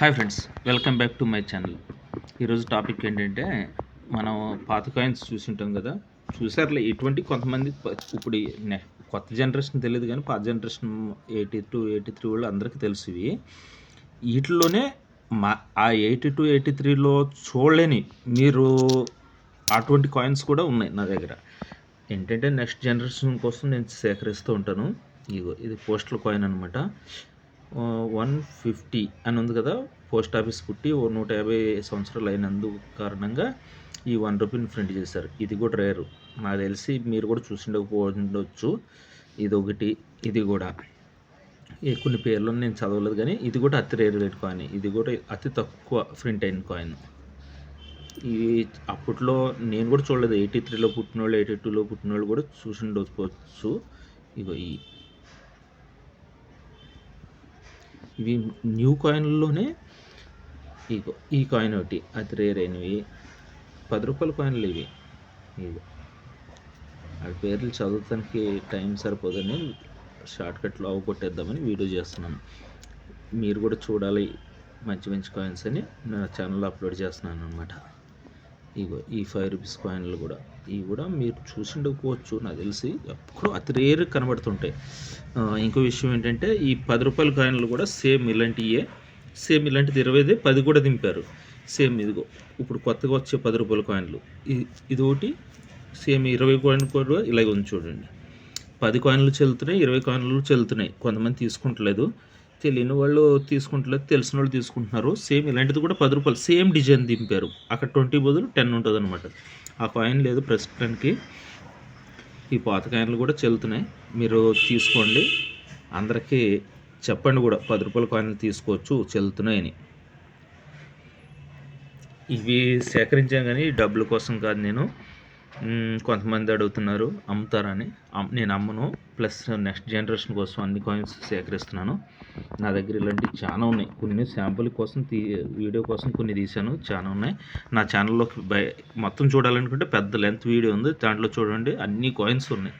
Hi friends welcome back to my channel ఈరోజు topic ఏంటంటే మనం పాత కాయిన్స్ చూసింటాం కదా. చూసారులే ఇటువంటి కొంతమంది ఇప్పుడు కొత్త జనరేషన్ తెలియదు కానీ పాత generation eighty two eighty three వాళ్ళు అందరికీ తెలుసు ఇవి. వీటిలోనే మా ఆ ఎయిటీ టూ ఎయిటీ త్రీలో చూడలేని మీరు అటువంటి కాయిన్స్ కూడా ఉన్నాయి నా దగ్గర. ఏంటంటే నెక్స్ట్ జనరేషన్ కోసం నేను సేకరిస్తూ ఉంటాను. ఇగో ఇది పోస్టల్ కాయిన్ అనమాట వన్ ఫిఫ్టీ అని ఉంది కదా పోస్ట్ ఆఫీస్ పుట్టి ఓ నూట యాభై సంవత్సరాలు అయినందు కారణంగా ఈ వన్ రూపీని ప్రింట్ చేశారు. ఇది కూడా రేరు నాకు తెలిసి మీరు కూడా చూసిండకపోవచ్చు. ఇది ఒకటి ఇది కూడా. ఈ కొన్ని పేర్లు నేను చదవలేదు కానీ ఇది కూడా అతి రేర్ రేట్ కాయిన్ ఇది కూడా అతి తక్కువ ప్రింట్ అయిన కాయిన్ ఇవి అప్పట్లో నేను కూడా చూడలేదు. ఎయిటీ త్రీలో పుట్టిన వాళ్ళు ఎయిటీ టూలో పుట్టిన వాళ్ళు కూడా చూసి ఉండకపోవచ్చు ఇగో ఈ ఇవి న్యూ కాయిన్లలోనే ఇగో ఈ కాయిన్ ఒకటి అతి రేర్ అయినవి. పది రూపాయల కాయిన్లు ఇవి. ఇవి. ఆ పేర్లు చదవటానికి టైం సరిపోదని షార్ట్కట్లో అవగొట్టేద్దామని వీడియో చేస్తున్నాను. మీరు కూడా చూడాలి మంచి మంచి కాయిన్స్ అని. నా ఛానల్లో అప్లోడ్ చేస్తున్నాను అనమాట ఇగో ఈ ఫైవ్ రూపీస్ కాయిన్లు కూడా. ఇవి కూడా మీరు చూసి ఉండకపోవచ్చు నాకు తెలిసి. ఎప్పుడు అతి రేరు కనబడుతుంటాయి. ఇంకో విషయం ఏంటంటే ఈ పది రూపాయల కాయిన్లు కూడా సేమ్ ఇలాంటివే సేమ్ ఇలాంటిది ఇరవైదే పది కూడా దింపారు. సేమ్ ఇదిగో ఇప్పుడు కొత్తగా వచ్చే పది రూపాయల కాయిన్లు ఇది ఇది ఒకటి సేమ్ ఇరవై కాయిన్ కూడా ఇలాగ ఉంది చూడండి. పది కాయిన్లు చెల్లుతున్నాయి ఇరవై కాయిన్లు చెల్లుతున్నాయి. కొంతమంది తీసుకుంటలేదు. తెలియని వాళ్ళు తీసుకుంటలేదు తెలిసిన వాళ్ళు తీసుకుంటున్నారు. సేమ్ ఇలాంటిది కూడా పది రూపాయలు సేమ్ డిజైన్ దింపారు. అక్కడ ట్వంటీ బదులు టెన్ ఉంటుంది అనమాట ఆ కాయిన్ లేదు ప్రస్తుతానికి. ఈ పాత కాయిన్లు కూడా చెల్లుతున్నాయి. మీరు తీసుకోండి. అందరికీ చెప్పండి కూడా పది రూపాయల కాయిన్లు తీసుకోవచ్చు చెల్లుతున్నాయని ఇవి సేకరించాను కానీ డబ్బుల కోసం కాదు నేను. కొంతమంది అడుగుతున్నారు అమ్ముతారని. అమ్- నేను అమ్మను. ప్లస్ నెక్స్ట్ జనరేషన్ కోసం అన్ని కాయిన్స్ సేకరిస్తున్నాను. నా దగ్గర ఇలాంటివి చాలా ఉన్నాయి. కొన్ని శాంపుల్ కోసం తీ వీడియో కోసం కొన్ని తీశాను. చాలా ఉన్నాయి. నా ఛానల్లోకి బై మొత్తం చూడాలనుకుంటే పెద్ద లెంత్ వీడియో ఉంది. దాంట్లో చూడండి అన్ని కాయిన్స్ ఉన్నాయి.